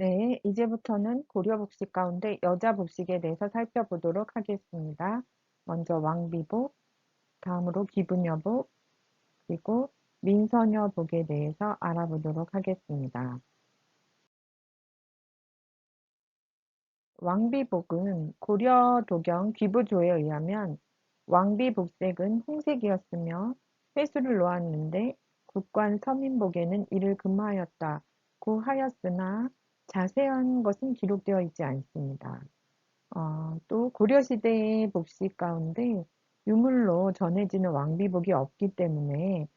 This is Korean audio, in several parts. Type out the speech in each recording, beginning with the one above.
네, 이제부터는 고려 복식 가운데 여자 복식에 대해서 살펴보도록 하겠습니다. 먼저 왕비복, 다음으로 기분여복, 그리고 민서녀복에 대해서 알아보도록 하겠습니다. 왕비복은 고려 도경 귀부조에 의하면 왕비복색은 홍색이었으며 회수를 놓았는데 국관 서민복에는 이를 금하였다고 하였으나 자세한 것은 기록되어 있지 않습니다. 어, 또 고려시대의 복식 가운데 유물로 전해지는 왕비복이 없기 때문에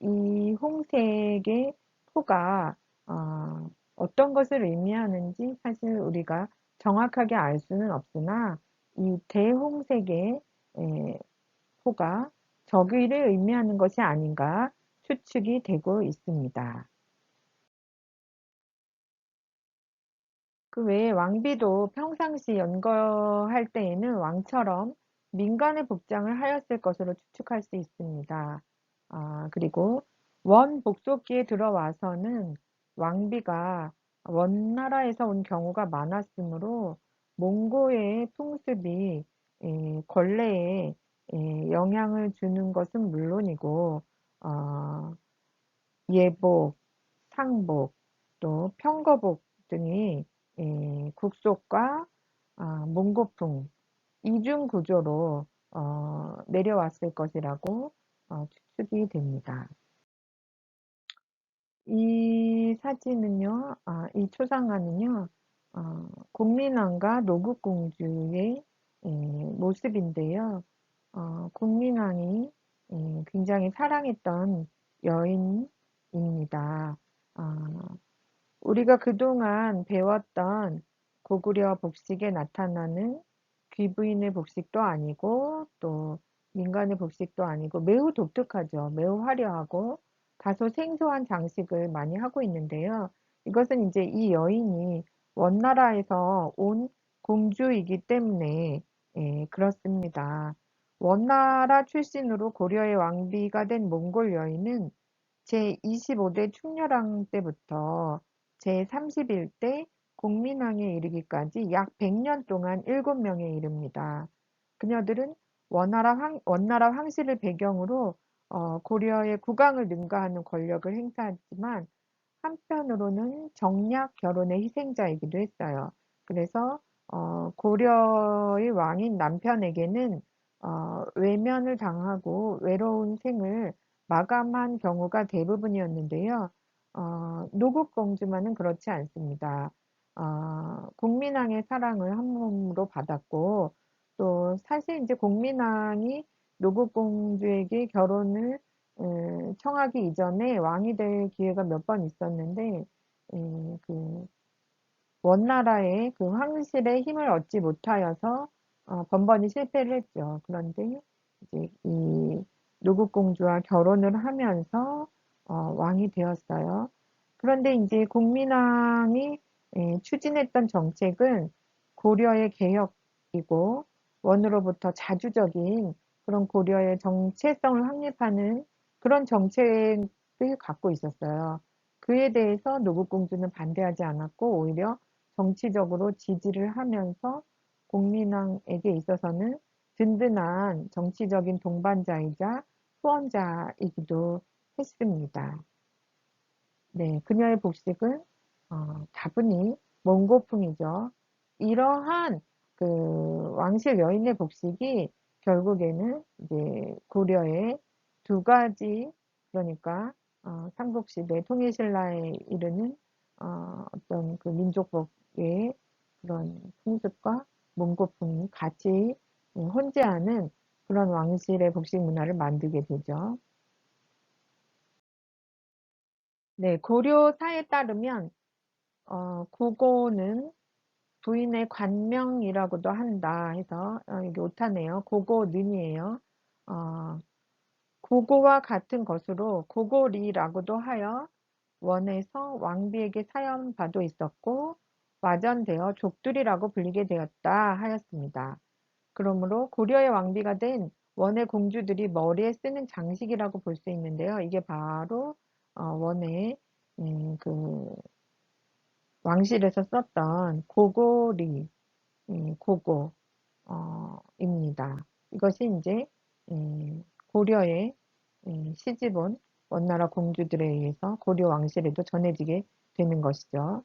이 홍색의 포가 어, 어떤 것을 의미하는지 사실 우리가 정확하게 알 수는 없으나 이 대홍색의 에, 포가 적의를 의미하는 것이 아닌가 추측이 되고 있습니다. 그 외에 왕비도 평상시 연거할 때에는 왕처럼 민간의 복장을 하였을 것으로 추측할 수 있습니다. 아, 그리고 원 복속기에 들어와서는 왕비가 원나라에서 온 경우가 많았으므로 몽고의 풍습이 에, 권례에 에, 영향을 주는 것은 물론이고 어, 예복, 상복, 또 평거복 등이 에, 국속과 아, 몽고풍 이중 구조로 어, 내려왔을 것이라고 어, 추측이 됩니다. 이 사진은요, 아, 이 초상화는요, 어, 국민왕과 노국공주의 에, 모습인데요. 어, 국민왕이 에, 굉장히 사랑했던 여인입니다. 어, 우리가 그동안 배웠던 고구려 복식에 나타나는 귀부인의 복식도 아니고 또 민간의 복식도 아니고 매우 독특하죠. 매우 화려하고 다소 생소한 장식을 많이 하고 있는데요. 이것은 이제 이 여인이 원나라에서 온 공주이기 때문에 예, 그렇습니다. 원나라 출신으로 고려의 왕비가 된 몽골 여인은 제25대 충렬왕 때부터 제31대 공민왕에 이르기까지 약 100년 동안 7명에 이릅니다. 그녀들은 원나라, 황, 원나라 황실을 배경으로 어, 고려의 국왕을 능가하는 권력을 행사했지만 한편으로는 정략 결혼의 희생자이기도 했어요. 그래서 어, 고려의 왕인 남편에게는 어, 외면을 당하고 외로운 생을 마감한 경우가 대부분이었는데요. 어, 노국 공주만은 그렇지 않습니다. 어, 국민왕의 사랑을 한 몸으로 받았고 또 사실 이제 국민왕이 노국 공주에게 결혼을 에, 청하기 이전에 왕이 될 기회가 몇 번 있었는데 에, 그 원나라의 그 황실의 힘을 얻지 못하여서 어, 번번이 실패를 했죠. 그런데 이제 이 노국 공주와 결혼을 하면서 어, 왕이 되었어요. 그런데 이제 국민왕이 에, 추진했던 정책은 고려의 개혁이고 원으로부터 자주적인 그런 고려의 정체성을 확립하는 그런 정책을 갖고 있었어요. 그에 대해서 노국공주는 반대하지 않았고 오히려 정치적으로 지지를 하면서 공민왕에게 있어서는 든든한 정치적인 동반자이자 후원자이기도 했습니다. 네, 그녀의 복식은 어, 다분히 몽고풍이죠. 이러한 그 왕실 여인의 복식이 결국에는 이제 고려의 두 가지 그러니까 어, 삼국시대 통일신라에 이르는 어, 어떤 그 민족복의 그런 풍습과 몽고풍이 같이 혼재하는 그런 왕실의 복식 문화를 만들게 되죠. 네, 고려사에 따르면 어, 고고는 부인의 관명이라고도 한다 해서 어, 이게 오타네요. 고고는이에요. 어, 고고와 같은 것으로 고고리라고도 하여 원에서 왕비에게 사연바도 있었고 와전되어 족두리라고 불리게 되었다 하였습니다. 그러므로 고려의 왕비가 된 원의 공주들이 머리에 쓰는 장식이라고 볼 수 있는데요. 이게 바로 어, 원의 음, 그 왕실에서 썼던 고고리, 예, 고고, 어, 입니다. 이것이 이제, 예, 고려의 예, 시집온 원나라 공주들에 의해서 고려 왕실에도 전해지게 되는 것이죠.